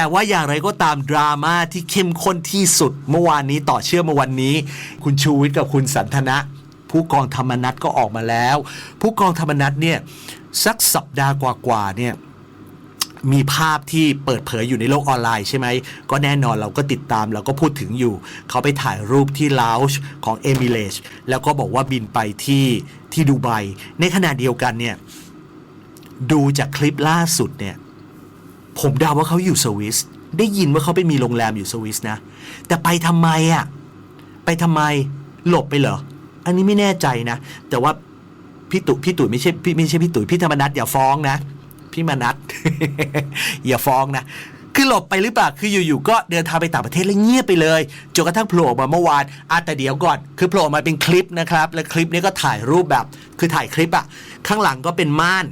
แต่ว่าอย่างไรก็ตามดราม่าที่เข้มข้นที่สุดเมื่อวานนี้ต่อเชื่อมาวันนี้ คุณชูวิทย์กับคุณสันทนะ ผู้กองธรรมนัฐก็ออกมาแล้ว ผู้กองธรรมนัฐเนี่ยสักสัปดาห์กว่าๆเนี่ยมีภาพที่เปิดเผยอยู่ในโลกออนไลน์ใช่ไหม ก็แน่นอนเราก็ติดตามเราก็พูดถึงอยู่ เขาไปถ่ายรูปที่ลาวช์ของเอมิเลชแล้วก็บอกว่าบินไปที่ที่ดูไบในขณะเดียวกันเนี่ย ดูจากคลิปล่าสุดเนี่ย ผมเดาว่าเขาอยู่สวิสได้ยินว่าเขาไปมีโรงแรมอยู่สวิสนะ แต่ไปทำไมอะ่ะไปทำไมหลบไปเหรอ อันนี้ไม่แน่ใจนะ แต่ว่าพี่ตุ๋ยพี่ตุ๋ยไม่ใช่พี่ไม่ใช่พี่ตุ๋ยพี่ธรรมนัฐอย่าฟ้องนะ พี่มนัทอย่าฟ้องนะคือหลบไปหรือเปล่า คืออยู่ๆก็เดินทางไปต่างประเทศแล้วเงียบไปเลย จนกระทั่งโผล่มาเมื่อวานอะแต่เดี๋ยวก่อน คือโผล่มาเป็นคลิปนะครับ แล้วคลิปนี้ก็ถ่ายรูปแบบ คือถ่ายคลิปอะข้างหลังก็เป็นม่าน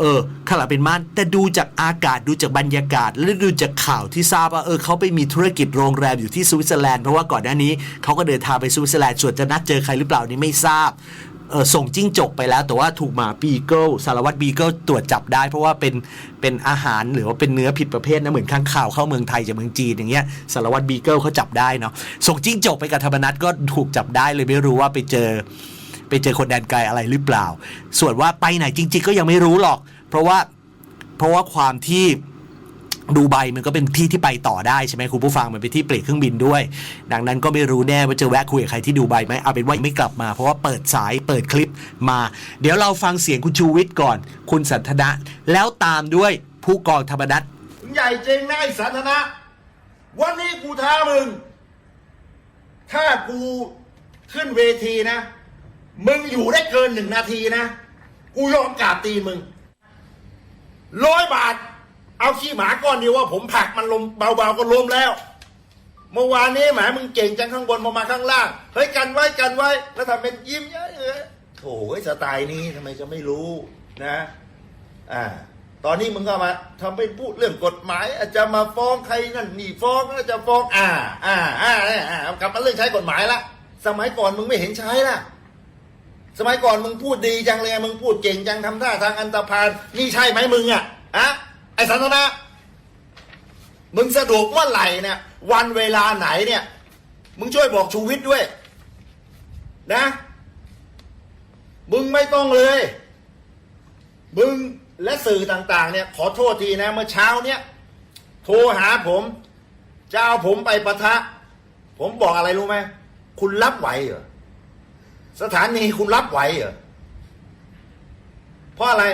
เออข้างหลังเป็นม่านแต่ดูจากอากาศดูจากบรรยากาศ และดูจากข่าวที่ทราบว่าเออเขาไปมีธุรกิจโรงแรมอยู่ที่สวิตเซอร์แลนด์เพราะว่าก่อนหน้านี้เขาก็เดินทางไปสวิตเซอร์แลนด์ส่วนจะนัดเจอใครหรือเปล่านี่ไม่ทราบเออส่งจิ้งจกไปแล้วแต่ว่าถูกหมาบีเกิลสารวัตรบีเกิลตรวจจับได้ เพราะว่าเป็นเป็นอาหารหรือว่าเป็นเนื้อผิดประเภทนะเหมือนข้างข่าวเข้าเมืองไทยจากเมืองจีนอย่างเงี้ยสารวัตรบีเกิลเขาจับได้เนาะส่งจิ้งจกไปกับธรรมนัฐก็ถูกจับได้เลยไม่รู้ว่าไปเจอ ไปเจอคนแดนไกลอะไรหรือเปล่า ส่วนว่าไปไหนจริง ๆ ก็ยังไม่รู้หรอก เพราะว่าเพราะว่าความที่ดูไบมันก็เป็นที่ที่ไปต่อได้ใช่ไหมคุณผู้ฟังมันเป็นที่เปลี่ยนเครื่องบินด้วย ดังนั้นก็ไม่รู้แน่ว่าจะแวะคุยกับใครที่ดูไบไหมเอาเป็นว่าไม่กลับมา เพราะว่าเปิดสายเปิดคลิปมา เดี๋ยวเราฟังเสียงคุณชูวิทย์ก่อน คุณสันทนะ แล้วตามด้วยผู้กองธรรมนัฐใหญ่เจงนะไอ้สันทนะ วันนี้กูท้ามึง ถ้ากูขึ้นเวทีนะ มึงอยู่ได้เกินหนึ่งนาทีนะ กูยอมกราบตีมึงร้อยบาท เอาขี้หมาก้อนเดียวว่า ผมผักมันลมเบาๆก็ล้มแล้ว เมื่อวานนี้หมามึงเก่งจังข้างบนพอมาข้างล่าง เฮ้ยกันไว้กันไว้ แล้วทำเป็นยิ้มเยอะๆโถ่ไอ้สไตล์นี้ทำไมจะไม่รู้นะ อ่า ตอนนี้มึงก็มาทำเป็นพูดเรื่องกฎหมาย อาจจะมาฟ้องใครนั่นนี่ฟ้องแล้วจะฟ้อง อ่า อ่า อ่าอ่ากลับมาเรื่องใช้กฎหมายละ สมัยก่อนมึงไม่เห็นใช้ละ สมัยก่อนมึงพูดดีจังเลยมึงพูดเก่งจังทำท่าทางอันตรพานนี่ใช่ไหมมึงอะอะไอสันทนะมึงสะดวกเมื่อไหร่เนี่ย วันเวลาไหนเนี่ย มึงช่วยบอกชูวิทย์ด้วย นะ มึงไม่ต้องเลย มึงและสื่อต่าง ๆ เนี่ย ขอโทษทีนะ เมื่อเช้าเนี่ย โทรหาผมจะเอาผมไปปะทะ ผมบอกอะไรรู้ไหมคุณรับไหวเหรอ สถานีคุณรับไหวเหรอเพราะอะไร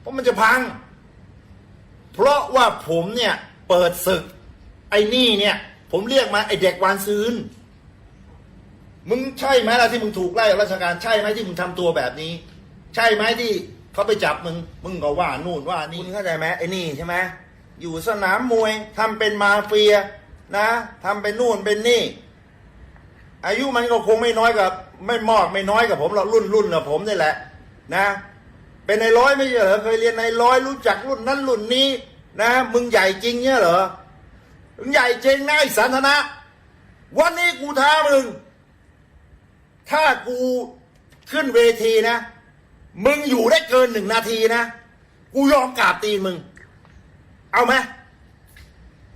เพราะมันจะพัง เพราะว่าผมเนี่ย เปิดศึก ไอ้นี่เนี่ย ผมเรียกมาไอ้เด็กวานซืนมึงใช่ไหมล่ะที่มึงถูกไล่ราชการใช่ไหมที่มึงทำตัวแบบนี้ ใช่ไหมที่เขาไปจับมึง มึงก็ว่านู่นว่านี่คุณเข้าใจไหมไอ้นี่ใช่ไหมอยู่สนามมวยทำเป็นมาเฟียนะทำเป็นนู่นเป็นนี่ อายุมันก็คงไม่น้อยกับ ไม่มากไม่น้อยกับผมหรอกรุ่นรุ่นกับผมนี่แหละ นะ เป็นในร้อยไม่ใช่เหรอเคยเรียนในร้อยรู้จักรุ่นนั้นรุ่นนี้ นะมึงใหญ่จริงเนี่ยเหรอมึงใหญ่จริงนะไอ้สันทนะวันนี้กูท้ามึง ถ้ากูขึ้นเวทีนะ มึงอยู่ได้เกินหนึ่งนาทีนะ กูยอมกราบตีนมึง เอาไหม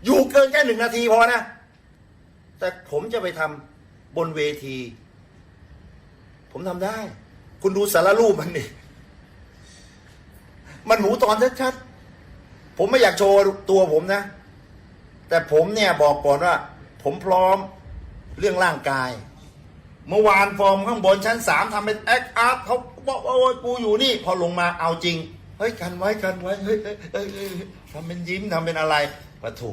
อยู่เกินแค่หนึ่งนาทีพอนะ แต่ผมจะไปทำบนเวที ผมทำได้ คุณดูสารรูปมันนี่มันหมูตอนชัดๆผมไม่อยากโชว์ตัวผมนะ แต่ผมเนี่ยบอกก่อนว่า ผมพร้อมเรื่องร่างกาย เมื่อวานฟอร์มข้างบนชั้นสามทำเป็นแอคอาร์ตเขาบอกว่าโอ้ยกูอยู่นี่ พอลงมาเอาจริงเฮ้ยกันไว้กันไว้เฮ้ยเฮ้ยเฮ้ยทำเป็นยิ้มทำเป็นอะไรปะถู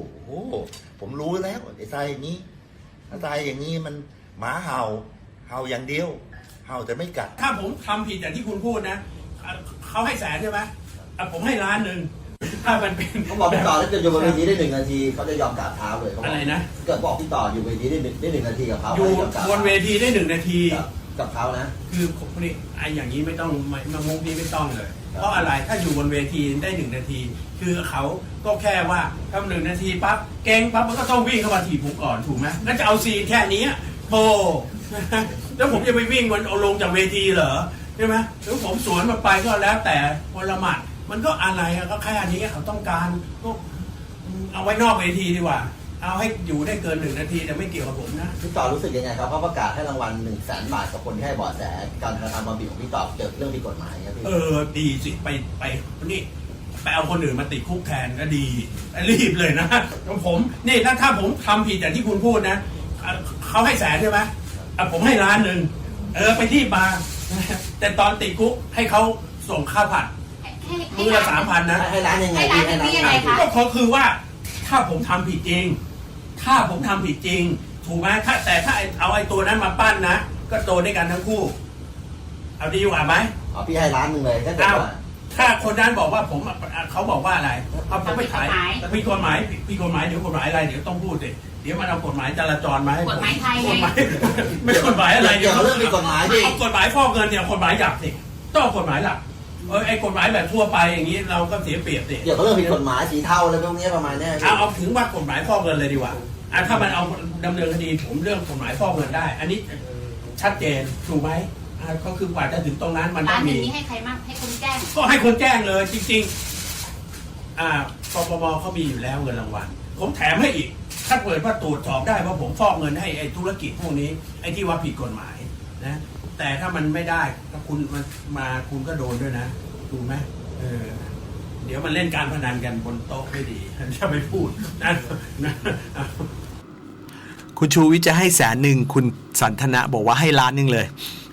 ผมรู้แล้วไอ้ทายอย่างนี้ไอ้ทายอย่างนี้มันหมาเห่าเห่าอย่างเดียว เห่าแต่ไม่กัด ถ้าผมทำผิดอย่างที่คุณพูดนะอะเขาให้แสนใช่ไหมอะผมให้ล้านหนึ่งถ้ามันเป็นเขาบอกพี่ต่อถ้าเกิดอยู่บนเวทีได้หนึ่งนาทีเขาจะยอมกราบเท้าเลยเขาบกอะไรนะ เกิดบอกพี่ต่ออยู่เวทีได้หนึ่งได้หนึ่งนาทีกับเขาอยู่เขาจะมกราบบนเวทีได้หนึ่งนาที กับกับเขานะ คือผมนี่ไอ้อย่างนี้ไม่ต้องไม่มามุกนี้ไม่ต้องเลย เพราะอะไรถ้าอยู่บนเวทีได้หนึ่งนาที คือเขาก็แค่ว่าทำหนึ่งนาทีปั๊บเก่งปั๊บมันก็ต้องวิ่งเข้ามาถีบผมก่อนถูกไหมแล้วจะเอาซีนแค่นี้ โธ่แล้วผมจะไปวิ่งมันเอาลงจากเวทีเหรอใช่ไหมหรือผมสวนมาไปก็แล้วแต่พลหมัดมันก็อะไรอะก็แค่นี้เขาต้องการก็เอาไว้นอกเวทีดีกว่า เอาให้อยู่ได้เกินหนึ่งนาทีแต่ไม่เกี่ยวกับผมนะพี่ต่อรู้สึกยังไงครับเขาประกาศให้รางวัลหนึ่งแสนบาทกับคนที่ให้เบาะแสการกระทำความผิดของพี่ต่อเกี่ยวกับเรื่องผิดกฎหมายครับพี่เออดีสิไปไปนี่ไปเอาคนอื่นมาติดคุกแทนก็ดีรีบเลยนะผมนี่ถ้าถ้าผมทำผิดอย่างที่คุณพูดนะอะ เขาให้แสนใช่ไหมอะผมให้ล้านหนึ่งเออไปที่มาแต่ตอนติดคุกให้เขาส่งค่าผัดให้ให้มือละสามพันนะให้ร้านยังไงให้พี่ร้านให้นี้ร้านยังไงคะ ก็คือว่าถ้าผมทำผิดจริง ถ้าผมทำผิดจริง ถูกไหมถ้าแต่ถ้าไอ้เอาไอ้ตัวนั้นมาปั้นนะ ก็โดนด้วยกันทั้งคู่ เอาดีกว่าไหม อ๋อพี่ให้ร้านหนึ่งเลยถ้าเกิดเอาว่า ถ้าคนนั้นบอกว่าผมอะเขาบอกว่าอะไรเอาผมไปขายมีกฎหมายมีกฎหมายเดี๋ยวกฎหมายอะไรเดี๋ยวต้องพูดสิเดี๋ยวมันเอากฎหมายจราจรมาให้ผกฎหมายไทยไงกฎหมายไม่กฎหมายอะไรเกี่ยวกับเรื่องผิดกฎหมายพี่เอากฎหมายฟอกเงินเนี่ยกฎหมายหยักสิต้องเอากฎหมายหลักเออไอ้กฎหมายแบบทั่วไปอย่างนี้เราก็เสียเปรียบสิเกี่ยวกับเรื่องผิดกฎหมายสีเทาอะไรพวกนี้ประมาณเนี้ยพี่เอาเอาถึงว่ากฎหมายฟอกเงินเลยดีกว่าอะถ้ามันเอาดำเนินคดีผมเรื่องกฎหมายฟอกเงินได้ อันนี้ชัดเจนถูกไหม อะก็คือกว่าจะถึงตรงนั้นมันต้ร้าอนงหนึ่มี งนี้ให้ใครมั่งให้คนแจ้ง ก็ให้คนแจ้งเลยจริงๆ อ่าปปมเขามีอยู่แล้วเงินรางวัล ผมแถมให้อีก ถ้าเปิดว่าตรวจสอบได้ว่าผมฟอกเงินให้ไอ้ธุรกิจพวกนี้ ไอ้ที่ว่าผิดกฎหมายนะ แต่ถ้ามันไม่ได้ถ้าคุณมันมาคุณก็โดนด้วยนะถูกไหมเออ เดี๋ยวมันเล่นการพนันกันบนโต๊ะไม่ดีจะไม่พูดนะนะ คุณชูวิทย์จะให้แสนหนึ่งคุณสันทนะบอกว่าให้ล้านหนึ่งเลย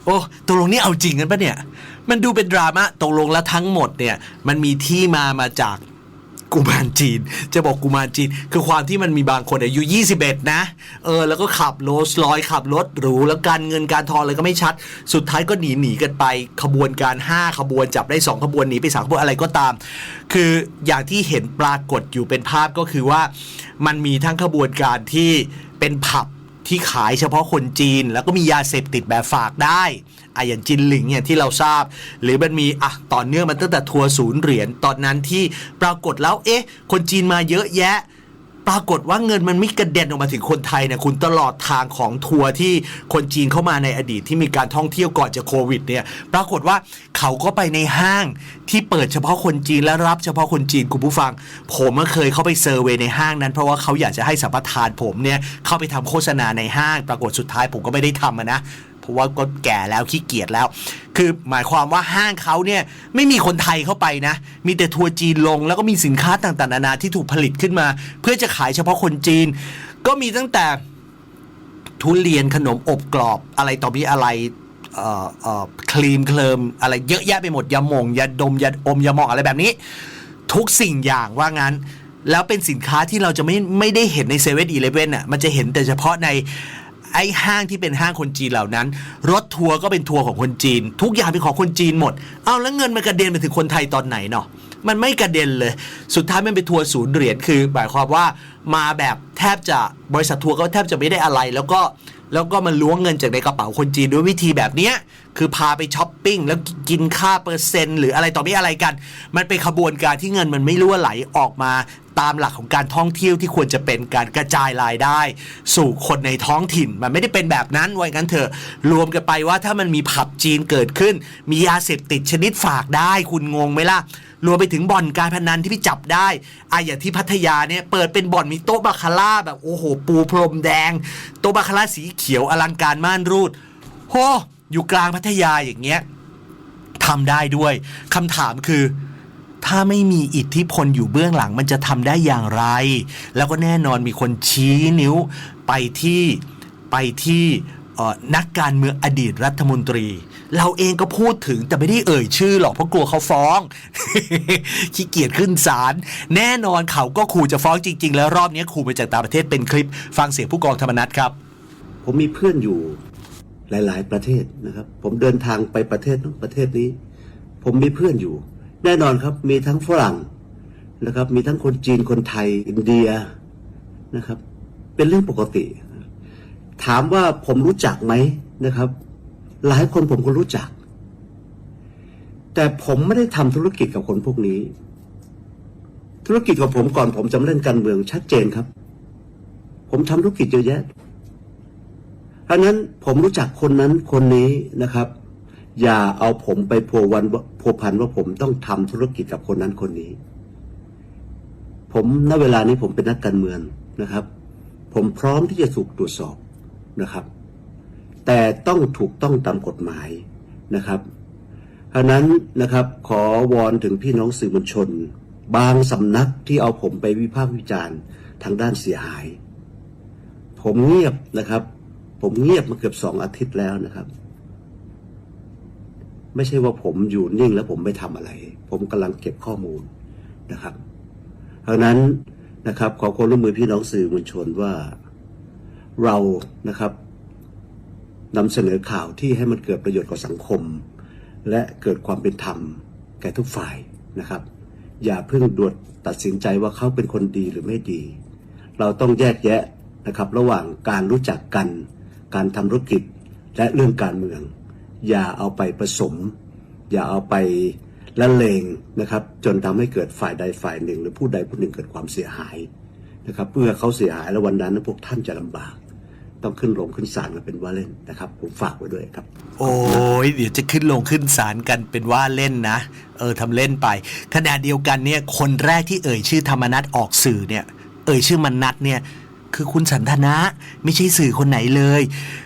โอ้ตกลงนี่เอาจริงกันปะเนี่ย มันดูเป็นดราม่าตกลงแล้วทั้งหมดเนี่ย มันมีที่มามาจากกุมารจีน จะบอกกุมารจีน คือความที่มันมีบางคนอายุ 21 นะ เออ แล้วก็ขับโรลอยขับรถหรูแล้วการเงินการทองอะไรก็ไม่ชัด สุดท้ายก็หนีหนีกันไป ขบวนการ 5 ขบวนจับได้ 2 ขบวนหนีไป3ขบวนอะไรก็ตาม คืออย่างที่เห็นปรากฏอยู่เป็นภาพก็คือว่า มันมีทั้งขบวนการที่เป็นผับ ที่ขายเฉพาะคนจีน แล้วก็มียาเสพติดแบบฝากได้อะอย่างจินหลิงเนี่ยที่เราทราบ หรือมันมีอะต่อเนื่องมันตั้งแต่ทัวร์ศูนย์เหรียญตอนนั้นที่ปรากฏแล้วเอ๊ะ คนจีนมาเยอะแยะ ปรากฏว่าเงินมันไม่กระเด็นออกมาถึงคนไทยเนี่ยคุณตลอดทางของทัวร์ที่คนจีนเข้ามาในอดีตที่มีการท่องเที่ยวก่อนจะโควิดเนี่ยปรากฏว่าเขาก็ไปในห้างที่เปิดเฉพาะคนจีนและรับเฉพาะคนจีนคุณผู้ฟัง ผมก็เคยเข้าไปเซอร์เวยในห้างนั้น เพราะว่าเขาอยากจะให้สัมปทานผมเนี่ยเข้าไปทำโฆษณาในห้าง ปรากฏสุดท้ายผมก็ไม่ได้ทำนะ เพราะว่าก็แก่แล้วขี้เกียจแล้ว คือหมายความว่าห้างเขาเนี่ยไม่มีคนไทยเข้าไปนะ มีแต่ทัวร์จีนลง แล้วก็มีสินค้าต่างๆนานาที่ถูกผลิตขึ้นมา เพื่อจะขายเฉพาะคนจีน ก็มีตั้งแต่ทุเรียนขนมอบกรอบอะไรต่อมีอะไรครีมเคลิมอะไรเยอะแยะไปหมดยาหมงยาดมยาอมยาหมองอะไรแบบนี้ ทุกสิ่งอย่างว่างั้น แล้วเป็นสินค้าที่เราจะไม่ไม่ได้เห็นในเซเว่นอีเลฟเว่นอะมันจะเห็นแต่เฉพาะใน ไอ้ห้างที่เป็นห้างคนจีนเหล่านั้น รถทัวร์ก็เป็นทัวร์ของคนจีน ทุกอย่างเป็นของคนจีนหมด เอาแล้วเงินมันกระเด็นไปถึงคนไทยตอนไหนเนาะมันไม่กระเด็นเลย สุดท้ายมันเป็นทัวร์ศูนย์เหรียญคือหมายความว่ามาแบบแทบจะบริษัททัวร์ก็แทบจะไม่ได้อะไร แล้วก็แล้วก็มันล้วงเงินจากในกระเป๋าคนจีนด้วยวิธีแบบนี้คือพาไปช้อปปิ้งแล้วกินค่าเปอร์เซ็นต์ หรืออะไรต่อไม่อะไรกัน มันเป็นขบวนการที่เงินมันไม่รั่วไหลออกมาตามหลักของการท่องเที่ยวที่ควรจะเป็นการกระจายรายได้ สู่คนในท้องถิ่น มันไม่ได้เป็นแบบนั้นไว้งั้นเถอะ รวมกันไปว่าถ้ามันมีผับจีนเกิดขึ้น มียาเสพติดชนิดฝากได้ คุณงงไหมล่ะ รวมไปถึงบ่อนการพนันที่พี่จับได้อะอย่างที่พัทยาเนี่ยเปิดเป็นบ่อนมีโต๊ะบาคาร่าแบบโอ้โห ปูพรมแดง โต๊ะบาคาร่าสีเขียวอลังการม่านรูดโหอยู่กลางพัทยาอย่างเงี้ยทำได้ด้วยคำถามคือ ถ้าไม่มีอิทธิพลอยู่เบื้องหลังมันจะทำได้อย่างไร แล้วก็แน่นอนมีคนชี้นิ้วไปที่ไปที่นักการเมืองอดีตรัฐมนตรี เราเองก็พูดถึงแต่ไม่ได้เอ่ยชื่อหรอกเพราะกลัวเขาฟ้องขี้เกียจขึ้นศาลแน่นอนเขาก็ขู่จะฟ้องจริง ๆ แล้วรอบนี้ขู่มาจากต่างประเทศเป็นคลิป ฟังเสียงผู้กองธรรมนัฐครับ ผมมีเพื่อนอยู่หลาย ๆ ประเทศนะครับ ผมเดินทางไปประเทศนู้นประเทศนี้ ผมมีเพื่อนอยู่ แน่นอนครับมีทั้งฝรั่งนะครับ มีทั้งคนจีนคนไทยอินเดียนะครับ เป็นเรื่องปกติ ถามว่าผมรู้จักไหมนะครับ หลายคนผมก็รู้จัก แต่ผมไม่ได้ทำธุรกิจกับคนพวกนี้ ธุรกิจของผมก่อนผมจะเล่นการเมืองชัดเจนครับ ผมทำธุรกิจเยอะแยะเพราะนั้นผมรู้จักคนนั้นคนนี้นะครับ อย่าเอาผมไปพัววันพัวพันว่าผมต้องทำธุรกิจกับคนนั้นคนนี้ ผมณเวลานี้ผมเป็นนักการเมืองนะครับ ผมพร้อมที่จะถูกตรวจสอบนะครับ แต่ต้องถูกต้องตามกฎหมายนะครับเพราะนั้นนะครับขอวอนถึงพี่น้องสื่อมวลชน บางสำนักที่เอาผมไปวิพากษ์วิจารณ์ทางด้านเสียหาย ผมเงียบนะครับ ผมเงียบมาเกือบสองอาทิตย์แล้วนะครับ ไม่ใช่ว่าผมอยู่นิ่งแล้วผมไม่ทำอะไร ผมกำลังเก็บข้อมูลนะครับเพราะนั้นนะครับขอความร่วมมือพี่น้องสื่อมวลชนว่าเรานะครับนำเสนอข่าวที่ให้มันเกิดประโยชน์กับสังคม และเกิดความเป็นธรรมแก่ทุกฝ่ายนะครับ อย่าเพิ่งด่วนตัดสินใจว่าเขาเป็นคนดีหรือไม่ดี เราต้องแยกแยะนะครับ ระหว่างการรู้จักกัน การทำธุรกิจและเรื่องการเมือง อย่าเอาไปผสม อย่าเอาไปละเลงนะครับ จนทำให้เกิดฝ่ายใดฝ่ายหนึ่ง หรือผู้ใดผู้หนึ่งเกิดความเสียหายนะครับเพื่อเขาเสียหายแล้ววันนั้นพวกท่านจะลำบากต้องขึ้นลงขึ้นศาลกันเป็นว่าเล่นนะครับ ผมฝากไว้ด้วยครับ โอ้ยเดี๋ยวจะขึ้นลงขึ้นศาลกันเป็นว่าเล่นนะ เออทำเล่นไปขณะเดียวกันเนี่ยคนแรกที่เอ่ยชื่อธรรมนัตออกสื่อเนี่ย เอ่ยชื่อมันนัดเนี่ย คือคุณสันทนะ ไม่ใช่สื่อคนไหนเลย